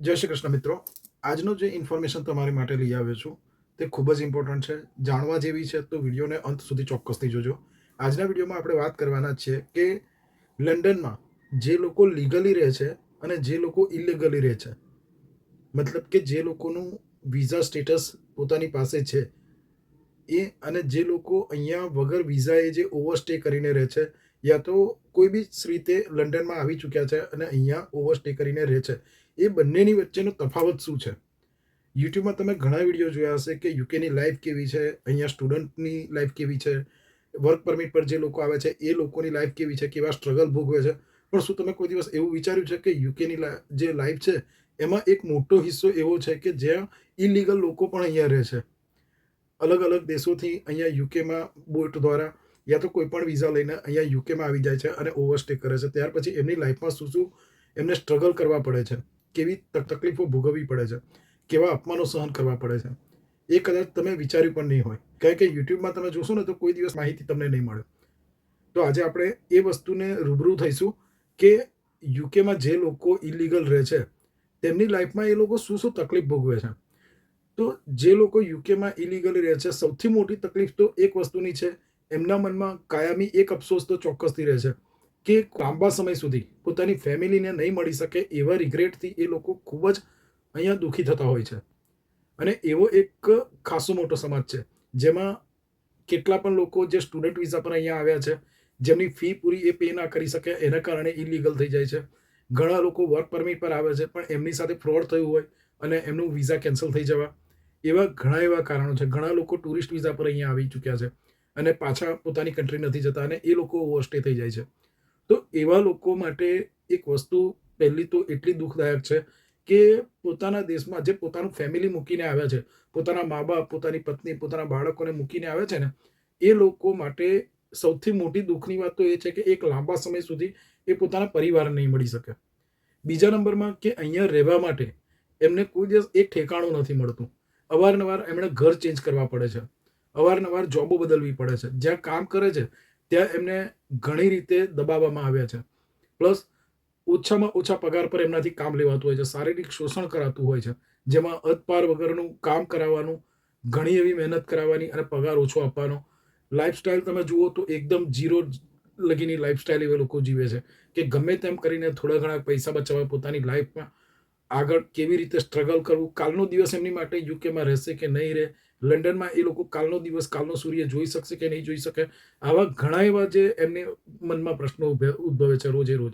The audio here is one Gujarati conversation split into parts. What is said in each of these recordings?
જય શ્રી કૃષ્ણ મિત્રો. આજનું જે ઇન્ફોર્મેશન તમારી માટે લઈ આવ્યો છું, તે ખૂબ જ ઇમ્પોર્ટન્ટ છે. જાણવા જેવી છે તો વિડીયોને અંત સુધી ચોક્કસથી જોજો. આજના વિડીયોમાં આપણે વાત કરવાના છીએ કે લંડનમાં જે લોકો લીગલી રહે છે અને જે લોકો ઇલીગલી રહે છે, મતલબ કે જે લોકોનું વિઝા સ્ટેટસ પોતાની પાસે છે, એ અને જે લોકો અહીંયા વગર વિઝાએ જે ઓવરસ્ટે કરીને રહે છે, યા તો કોઈ બી રીતે લંડનમાં આવી ચૂક્યા છે અને અહીંયા ઓવરસ્ટે કરીને રહે છે એ બંનેની વચ્ચેનો તફાવત શું છે? યુટ્યુબમાં તમે ઘણા વીડિયો જોયા હશે કે યુકેની લાઈફ કેવી છે, અહીંયા સ્ટુડન્ટની લાઈફ કેવી છે, વર્ક પરમિટ પર જે લોકો આવે છે, એ લોકોની લાઈફ કેવી છે, કેવા સ્ટ્રગલ ભોગવે છે. પણ શું તમે કોઈ દિવસ એવું વિચાર્યું છે કે યુકેની જે લાઈફ છે, એમાં એક મોટો હિસ્સો એવો છે કે જ્યાં ઇલીગલ લોકો પણ અહીંયા રહે છે? અલગ અલગ દેશોથી અહીંયા યુકેમાં બોટ દ્વારા યા તો કોઈ પણ વિઝા લઈને અહીંયા યુકેમાં આવી જાય છે અને ઓવરસ્ટે કરે છે. ત્યાર પછી એમની લાઈફમાં શું શું એમને સ્ટ્રગલ કરવા પડે છે? કેવી તકલીફો ભોગવવી પડે છે, કેવા અપમાનો સહન કરવા પડે છે, એ કદાચ તમે વિચાર્યું પણ નહીં હોય. કારણ કે યુટ્યુબમાં તમે જોશો ને તો કોઈ દિવસ માહિતી તમને નહીં મળે. તો આજે આપણે એ વસ્તુને રૂબરૂ થઈશું કે યુકેમાં જે લોકો ઇલીગલ રહે છે, તેમની લાઈફમાં એ લોકો શું શું તકલીફ ભોગવે છે. તો જે લોકો યુકેમાં ઇલીગલી રહે છે, સૌથી મોટી તકલીફ તો એક વસ્તુની છે, એમના મનમાં કાયમી એક અફસોસ તો ચોક્કસથી રહે છે. કે લાંબા સમય સુધી પોતાની ફેમિલીને નહીં મળી શકે એવા રિગ્રેટથી એ લોકો ખૂબ જ અહીંયા દુઃખી થતા હોય છે. અને એવો એક ખાસો મોટો સમાજ છે, જેમાં કેટલા પણ લોકો જે સ્ટુડન્ટ વિઝા પર અહીંયા આવ્યા છે, જેમની ફી પૂરી એ પે ના કરી શકે, એના કારણે ઇલીગલ થઈ જાય છે. ઘણા લોકો વર્ક પરમિટ પર આવે છે, પણ એમની સાથે ફ્રોડ થયું હોય અને એમનું વિઝા કેન્સલ થઈ જવા, એવા ઘણા એવા કારણો છે. ઘણા લોકો ટુરિસ્ટ વિઝા પર અહીંયા આવી ચૂક્યા છે અને પાછા પોતાની કન્ટ્રી નથી જતા અને એ લોકો ઓવરસ્ટે થઈ જાય છે. તો એવા લોકો માટે એક વસ્તુ પહેલી તો એટલી દુઃખદાયક છે કે પોતાના દેશમાં જે પોતાનું ફેમિલી મૂકીને આવ્યા છે, પોતાના મા બાપ, પોતાની પત્ની, પોતાના બાળકોને મૂકીને આવે છે ને, એ લોકો માટે સૌથી મોટી દુઃખની વાત તો એ છે કે એક લાંબા સમય સુધી એ પોતાના પરિવાર નહીં મળી શકે. બીજા નંબરમાં કે અહીંયા રહેવા માટે એમને કોઈ દિવસ એક ઠેકાણું નથી મળતું. અવારનવાર એમણે ઘર ચેન્જ કરવા પડે છે. અવારનવાર જોબો બદલવી પડે છે. જ્યાં કામ કરે છે ત્યાં એમને ઘણી રીતે દબાવવામાં આવ્યા છે. પ્લસ ઓછામાં ઓછા પગાર પર એમનાથી કામ લેવાતું હોય છે. શારીરિક શોષણ કરાતું હોય છે. જેમાં અતપાર વગરનું કામ કરાવવાનું, ઘણી એવી મહેનત કરાવવાની અને પગાર ઓછો આપવાનો. લાઈફસ્ટાઈલ તમે જુઓ તો એકદમ જીરો લગીની લાઈફસ્ટાઈલ એવા લોકો જીવે છે કે ગમે તેમ કરીને થોડા ઘણા પૈસા બચાવવા, પોતાની લાઈફમાં આગળ કેવી રીતે સ્ટ્રગલ કરવું. કાલનો દિવસ એમની માટે યુકેમાં રહેશે કે નહીં રહે લંડનમાં એ લોકો કાલનો દિવસ, કાલનો સૂર્ય જોઈ શકશે કે નહીં જોઈ શકે? આવા ઘણા એવા જે એમને મનમાં પ્રશ્નો ઉદ્ભવે છે રોજે રોજ.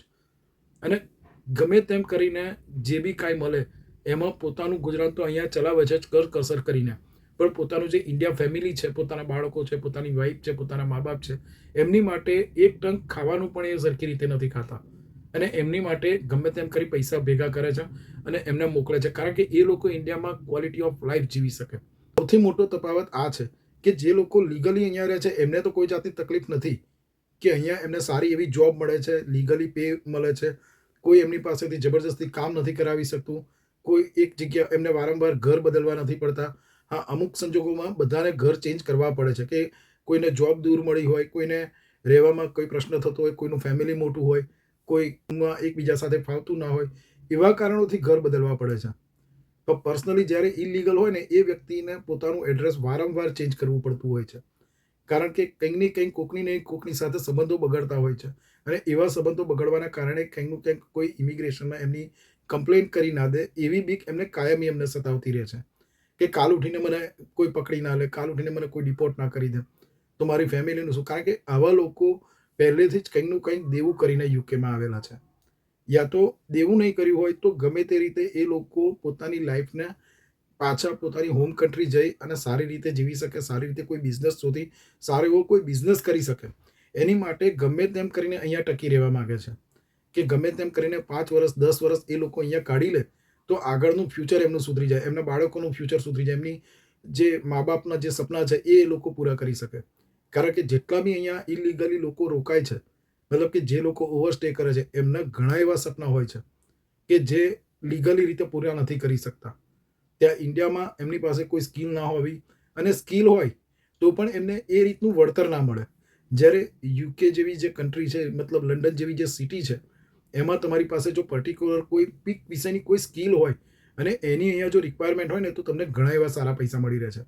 અને ગમે તેમ કરીને જે બી કાંઈ મળે, એમાં પોતાનું ગુજરાન તો અહીંયા ચલાવે છે જ કર કસર કરીને. પણ પોતાનું જે ઇન્ડિયા ફેમિલી છે, પોતાના બાળકો છે, પોતાની વાઈફ છે, પોતાના મા બાપ છે, એમની માટે એક ટંક ખાવાનું પણ એ સરખી રીતે નથી ખાતા. અને એમની માટે ગમે તેમ કરી પૈસા ભેગા કરે છે અને એમને મોકલે છે. કારણ કે એ લોકો ઇન્ડિયામાં ક્વોલિટી ઓફ લાઈફ જીવી શકે. સૌથી મોટો તફાવત આ છે કે જે લોકો લીગલી અહીંયા રહે છે, એમને તો કોઈ જાતની તકલીફ નથી કે અહીંયા એમને સારી એવી જોબ મળે છે લીગલી પે મળે છે. કોઈ એમની પાસેથી જબરજસ્તી કામ નથી કરાવી શકતું. કોઈ એક જગ્યા એમને વારંવાર ઘર બદલવા નથી પડતા. હા, અમુક સંજોગોમાં બધાને ઘર ચેન્જ કરવા પડે છે કે કોઈને જોબ દૂર મળી હોય, કોઈને રહેવામાં કોઈ પ્રશ્ન થતો હોય, કોઈનું ફેમિલી મોટું હોય કોઈમાં એકબીજા સાથે ફાવતું ના હોય, એવા કારણોથી ઘર બદલવા પડે છે. પણ પર્સનલી જ્યારે ઇલીગલ હોય ને, એ વ્યક્તિને પોતાનું એડ્રેસ વારંવાર ચેન્જ કરવું પડતું હોય છે. કારણ કે કંઈક ને કંઈક, કોકની ને કોકની સાથે સંબંધો બગડતા હોય છે. અને એવા સંબંધો બગડવાના કારણે કંઈકનું કંઈક કોઈ ઇમિગ્રેશનમાં એમની કમ્પ્લેન કરી ના દે, એવી બીક એમને કાયમી એમને સતાવતી રહે છે. કે કાલ ઉઠીને મને કોઈ પકડી ના લે, કાલ ઉઠીને મને કોઈ ડિપોર્ટ ના કરી દે. તો મારી ફેમિલીનું શું? કારણ કે આવા લોકો પહેલેથી જ કંઈકનું કંઈક દેવું કરીને યુકેમાં આવેલા છે. યા તો દેવું નહીં કર્યું હોય તો ગમે તે રીતે એ લોકો પોતાની લાઈફને પાછા પોતાની હોમ કન્ટ્રી જઈ અને સારી રીતે જીવી શકે, સારી રીતે કોઈ બિઝનેસ શોધી, સારો એવો કોઈ બિઝનેસ કરી શકે. એની માટે ગમે તેમ કરીને અહીંયા ટકી રહેવા માગે છે. કે ગમે તેમ કરીને પાંચ વર્ષ, દસ વર્ષ એ લોકો અહીંયા કાઢી લે, તો આગળનું ફ્યુચર એમનું સુધરી જાય. એમના બાળકોનું ફ્યુચર સુધરી જાય. એમની જે મા બાપના જે સપના છે એ લોકો પૂરા કરી શકે. કારણ કે જેટલા બી અહીંયા ઇલીગલી લોકો રોકાય છે મતલબ કે જે લોકો ઓવરસ્ટે કરે છે, એમના ઘણા એવા સપના હોય છે કે જે લીગલી રીતે પૂરા નથી કરી શકતા. ત્યાં ઇન્ડિયામાં એમની પાસે કોઈ સ્કિલ ના હોવી અને સ્કિલ હોય તો પણ એમને એ રીતનું વળતર ના મળે. જ્યારે યુકે જેવી જે કન્ટ્રી છે, મતલબ લંડન જેવી જે સિટી છે, એમાં તમારી પાસે જો પર્ટિક્યુલર કોઈ પીક વિષયની કોઈ સ્કિલ હોય અને એની અહીંયા જો રિક્વાયરમેન્ટ હોય ને, તો તમને ઘણા એવા સારા પૈસા મળી રહે છે.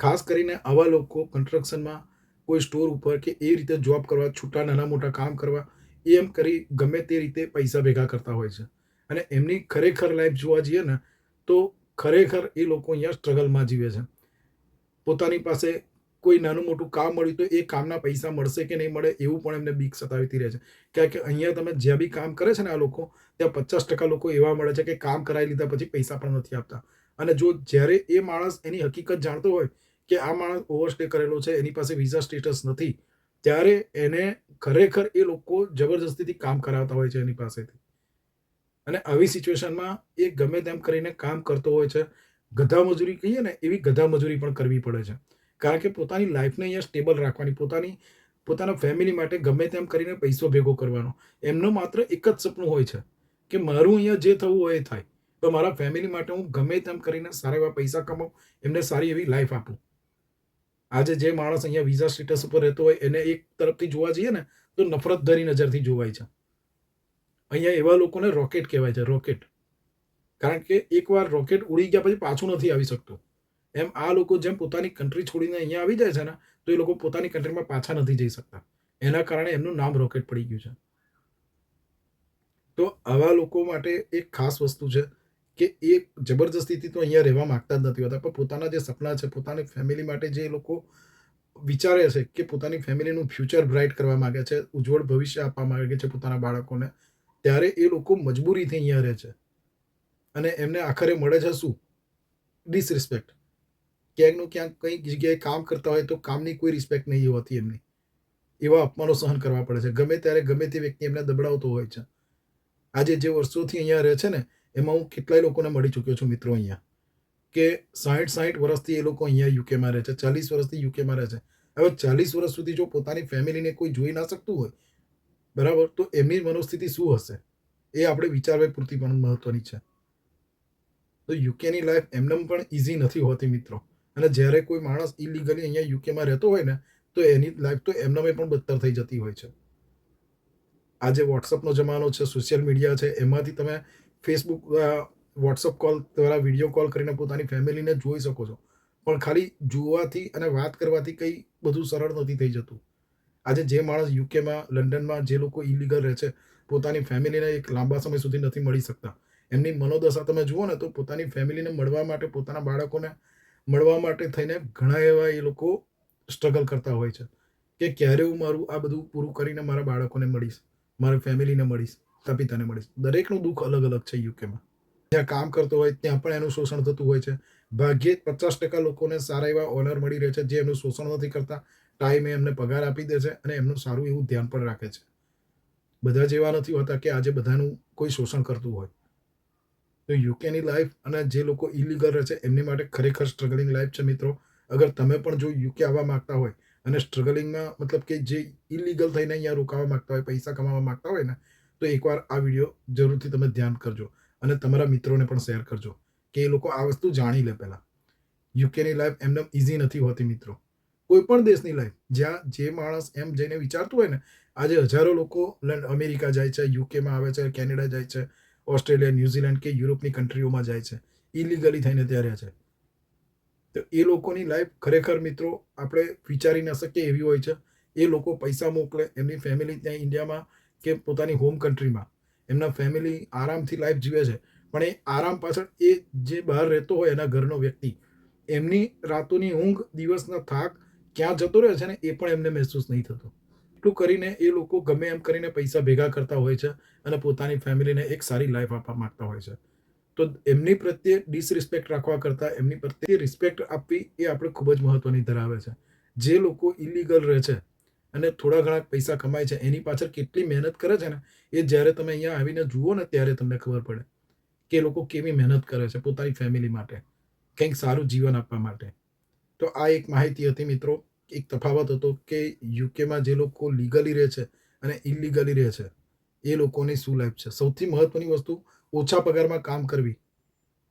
ખાસ કરીને આવા લોકો કન્સ્ટ્રક્શનમાં કોઈ સ્ટોર ઉપર કે એ રીતે જોબ કરવા, છૂટા નાના મોટા કામ કરવા એમ કરી ગમે તે રીતે પૈસા ભેગા કરતા હોય છે. અને એમની ખરેખર લાઈફ જોવા જઈએ ને, તો ખરેખર એ લોકો અહીંયા સ્ટ્રગલમાં જીવે છે. પોતાની પાસે કોઈ નાનું મોટું કામ મળ્યું તો એ કામના પૈસા મળશે કે નહીં મળે એવું પણ એમને બીક સતાવતી રહે છે. કારણ કે અહીંયા તમે જ્યાં બી કામ કરે છે ને આ લોકો, ત્યાં પચાસ ટકા લોકો એવા મળે છે કે કામ કરાવી લીધા પછી પૈસા પણ નથી આપતા. અને જો જ્યારે એ માણસ એની હકીકત જાણતો હોય કે આ માણસ ઓવરસ્ટે કરેલો છે, એની પાસે વિઝા સ્ટેટસ નથી, ત્યારે એને ખરેખર એ લોકો જબરજસ્તીથી કામ કરાવતા હોય છે એની પાસેથી. અને આવી સિચ્યુએશનમાં એ ગમે તેમ કરીને કામ કરતો હોય છે, ગધા મજૂરી કહીએ ને, એવી ગધા મજૂરી પણ કરવી પડે છે. કારણ કે પોતાની લાઈફને અહીંયા સ્ટેબલ રાખવાની, પોતાની, પોતાના ફેમિલી માટે ગમે તેમ કરીને પૈસો ભેગો કરવાનો, એમનો માત્ર એક જ સપનું હોય છે, કે મારું અહીંયા જે થવું હોય એ થાય. તો મારા ફેમિલી માટે હું ગમે તેમ કરીને સારા એવા પૈસા કમાઉં, એમને સારી એવી લાઈફ આપું. આજે જે માણસ અહીંયા વિઝા સ્ટેટસ ઉપર રહેતો હોય, એને એક તરફથી જોવા જઈએ ને, તો નફરત ધરી નજરથી જોવાય છે. અહીંયા એવા લોકોને રોકેટ કહેવાય છે રોકેટ કારણ કે એકવાર રોકેટ ઉડી ગયા પછી પાછું નથી આવી શકતું. એમ આ લોકો જેમ પોતાની કન્ટ્રી છોડીને અહીંયા આવી જાય છે ને, તો એ લોકો પોતાની કન્ટ્રીમાં પાછા નથી જઈ શકતા. એના કારણે એમનું નામ રોકેટ પડી ગયું છે. તો આવા લોકો માટે એક ખાસ વસ્તુ છે કે એ જબરજસ્તીથી તો અહીંયા રહેવા માંગતા જ નથી હોતા, પણ પોતાના જે સપના છે, પોતાની ફેમિલી માટે જે લોકો વિચારે છે કે પોતાની ફેમિલીનું ફ્યુચર બ્રાઇટ કરવા માગે છે, ઉજ્જવળ ભવિષ્ય આપવા માગે છે પોતાના બાળકોને, ત્યારે એ લોકો મજબૂરીથી અહીંયા રહે છે. અને એમને આખરે મળે છે શું? ડિસરિસ્પેક્ટ ક્યાંકનું ક્યાંક કંઈક જગ્યાએ કામ કરતા હોય તો કામની કોઈ રિસ્પેક્ટ નહીં હોતી એમની. એવા અપમાનો સહન કરવા પડે છે. ગમે ત્યારે ગમે તે વ્યક્તિ એમને દબડાવતો હોય છે. આજે જે વર્ષોથી અહીંયા રહે છે ને એમાં હું કેટલાય લોકોને મળી ચૂક્યો છું મિત્રો અહીંયા. કે સાઠ સાઠ વર્ષથી એ લોકો અહીંયા યુકેમાં રહે છે, ચાલીસ વર્ષથી યુકેમાં રહે છે. હવે ચાલીસ વર્ષ સુધી જો પોતાની ફેમિલીને કોઈ જોઈ ના શકતું હોય, બરાબર, તો એમની મનોસ્થિતિ શું હશે? એ આપણે વિચારવા પૂરતી પણ મહત્વની છે. તો યુકેની લાઈફ એમને પણ ઇઝી નથી હોતી મિત્રો. અને જ્યારે કોઈ માણસ ઇલીગલી અહીંયા યુકેમાં રહેતો હોય ને, તો એની લાઈફ તો એમનામાં પણ બદતર થઈ જતી હોય છે. આજે વોટ્સઅપનો જમાનો છે, સોશિયલ મીડિયા છે, એમાંથી તમે ફેસબુક વોટ્સઅપ કોલ દ્વારા વીડિયો કોલ કરીને પોતાની ફેમિલીને જોઈ શકો છો. પણ ખાલી જોવાથી અને વાત કરવાથી કંઈ બધું સરળ નથી થઈ જતું. આજે જે માણસ યુકેમાં લંડનમાં જે લોકો ઇલીગલ રહે છે, પોતાની ફેમિલીને એક લાંબા સમય સુધી નથી મળી શકતા. એમની મનોદશા તમે જુઓ ને તો પોતાની ફેમિલીને મળવા માટે, પોતાના બાળકોને મળવા માટે થઈને ઘણા એવા એ લોકો સ્ટ્રગલ કરતા હોય છે. કે ક્યારે હું મારું આ બધું પૂરું કરીને મારા બાળકોને મળીશ, મારા ફેમિલીને મળીશ. પિતા પિતાને મળીશ દરેકનું દુઃખ અલગ અલગ છે યુકેમાં જ્યાં કામ કરતો હોય, ત્યાં પણ એનું શોષણ થતું હોય છે. ભાગ્યે પચાસ ટકા લોકોને સારા એવા ઓનર મળી રહે છે, જે એમનું શોષણ નથી કરતા. ટાઈમે એમને પગાર આપી દે છે અને એમનું સારું એવું ધ્યાન પણ રાખે છે. બધા જેવા નથી હોતા કે આજે બધાનું કોઈ શોષણ કરતું હોય. તો યુકેની લાઈફ અને જે લોકો ઇલીગલ રહે છે, એમની માટે ખરેખર સ્ટ્રગલિંગ લાઈફ છે મિત્રો. અગર તમે પણ જો યુકે આવવા માંગતા હોય અને સ્ટ્રગલિંગમાં મતલબ કે જે ઇલીગલ થઈને અહીંયા રોકાવા માંગતા હોય, પૈસા કમાવા માગતા હોય ને તો એકવાર આ વીડિયો જરૂરથી તમે ધ્યાન કરજો અને તમારા મિત્રોને પણ શેર કરજો કે એ લોકો આ વસ્તુ જાણી લે પહેલાં. યુકેની લાઈફ એમને ઇઝી નથી હોતી મિત્રો. કોઈ પણ દેશની લાઈફ જ્યાં જે માણસ એમ જઈને વિચારતું હોય ને, આજે હજારો લોકો અમેરિકા જાય છે યુકેમાં આવે છે કેનેડા જાય છે ઓસ્ટ્રેલિયા ન્યુઝીલેન્ડ કે યુરોપની કન્ટ્રીઓમાં જાય છે ઇલીગલી થઈને ત્યાં રહે છે. તો એ લોકોની લાઈફ ખરેખર મિત્રો આપણે વિચારી ન શકીએ એવી હોય છે. એ લોકો પૈસા મોકલે, એમની ફેમિલી ત્યાં ઇન્ડિયામાં કે પોતાની હોમ કન્ટ્રીમાં એમના ફેમિલી આરામથી લાઈફ જીવે છે. પણ એ આરામ પાછળ એ જે બહાર રહેતો હોય એના ઘરનો વ્યક્તિ, એમની રાતોની ઊંઘ, દિવસના થાક, ક્યાં જતો રહે છે ને એ પણ એમને મહેસૂસ નહીં થતો. એટલું કરીને એ લોકો ગમે એમ કરીને પૈસા ભેગા કરતા હોય છે અને પોતાની ફેમિલીને એક સારી લાઈફ આપવા માગતા હોય છે. તો એમની પ્રત્યે ડિસરિસ્પેક્ટ રાખવા કરતાં એમની પ્રત્યે રિસ્પેક્ટ આપવી એ આપણે ખૂબ જ મહત્ત્વની ધરાવે છે. જે લોકો ઇલીગલ રહે છે અને થોડા ઘણા પૈસા કમાય છે, એની પાછળ કેટલી મહેનત કરે છે ને, એ જ્યારે તમે અહીંયા આવીને જુઓ ને, ત્યારે તમને ખબર પડે કે લોકો કેવી મહેનત કરે છે પોતાની ફેમિલી માટે, કંઈક સારું જીવન આપવા માટે. તો આ એક માહિતી હતી મિત્રો, એક તફાવત હતો કે યુકેમાં જે લોકો લીગલી રહે છે અને ઇલીગલી રહે છે, એ લોકોની શું લાઈફ છે? સૌથી મહત્વની વસ્તુ, ઓછા પગારમાં કામ કરવી.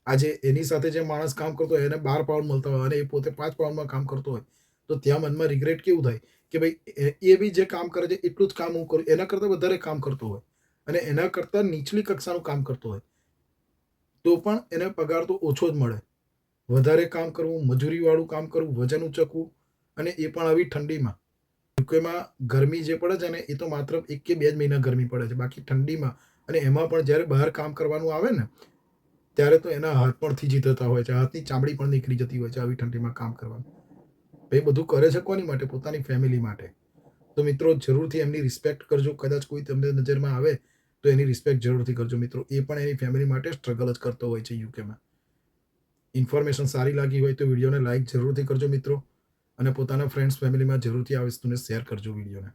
આજે એની સાથે જે માણસ કામ કરતો હોય, એને બાર પાઉન્ડ મળતા હોય અને એ પોતે પાંચ પાઉન્ડમાં કામ કરતો હોય, તો ત્યાં મનમાં રિગ્રેટ કેવું થાય? કે ભાઈ, એ બી જે કામ કરે છે, એટલું જ કામ હું કરું, એના કરતાં વધારે કામ કરતો હોય અને એના કરતાં નીચલી કક્ષાનું કામ કરતો હોય, તો પણ એને પગાર તો ઓછો જ મળે. વધારે કામ કરવું, મજૂરીવાળું કામ કરવું, વજન ઉચકવું અને એ પણ આવી ઠંડીમાં. યુકેમાં ગરમી જે પડે છે ને, એ તો માત્ર એક કે બે જ મહિના ગરમી પડે છે. બાકી ઠંડીમાં અને એમાં પણ જ્યારે બહાર કામ કરવાનું આવે ને, ત્યારે તો એના હાથ પણ થીજી થતા હોય છે, હાથની ચામડી પણ નીકળી જતી હોય છે આવી ઠંડીમાં કામ કરવાનું. એ બધું કરે છે કોની માટે? પોતાની ફેમિલી માટે. તો મિત્રો, જરૂરથી એમની રિસ્પેક્ટ કરજો. કદાચ કોઈ તમને નજરમાં આવે, તો એની રિસ્પેક્ટ જરૂરથી કરજો. મિત્રો, એ પણ એની ફેમિલી માટે સ્ટ્રગલ જ કરતો હોય છે યુકેમાં ઇન્ફોર્મેશન સારી લાગી હોય તો વિડીયોને લાઇક જરૂરથી કરજો મિત્રો. અને પોતાના ફ્રેન્ડ્સ ફેમિલીમાં જરૂરથી આ વસ્તુને શેર કરજો વિડીયોને.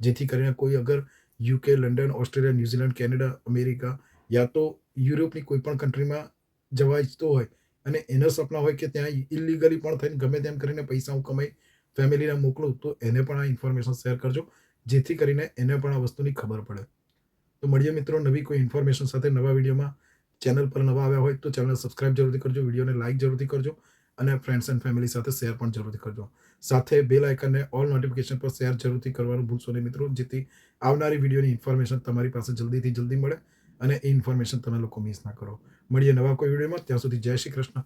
જેથી કરીને કોઈ અગર UK London Australia New Zealand Canada America યા તો યુરોપની કોઈ પણ કન્ટ્રીમાં જવા ઈચ્છતો હોય અને એના સપના હોય કે ત્યાં ઇલીગલી પણ થઈને ગમે તેમ કરીને પૈસા હું કમાઈ ફેમિલીને મોકલું, તો એને પણ આ ઇન્ફોર્મેશન શેર કરજો. જેથી કરીને એને પણ આ વસ્તુની ખબર પડે. તો મળીએ મિત્રો નવી કોઈ ઇન્ફોર્મેશન સાથે નવા વિડીયોમાં. ચેનલ પર નવા આવ્યા હોય તો ચેનલ સબસ્ક્રાઇબ જરૂરથી કરજો, વિડીયોને લાઇક જરૂરથી કરજો અને ફ્રેન્ડ્સ એન્ડ ફેમિલી સાથે શેર પણ જરૂરથી કરજો. સાથે બેલ આઇકનને ઓલ નોટિફિકેશન પર શેર જરૂરથી કરવાનું ભૂલશો નહીં મિત્રો, જેથી આવનારી વિડીયોની ઇન્ફોર્મેશન તમારી પાસે જલ્દીથી જલ્દી મળે. અને એ ઇન્ફોર્મેશન તમે લોકો મિસ ના કરો. મળીએ નવા કોઈ વિડીયોમાં ત્યાં સુધી જય શ્રી કૃષ્ણ.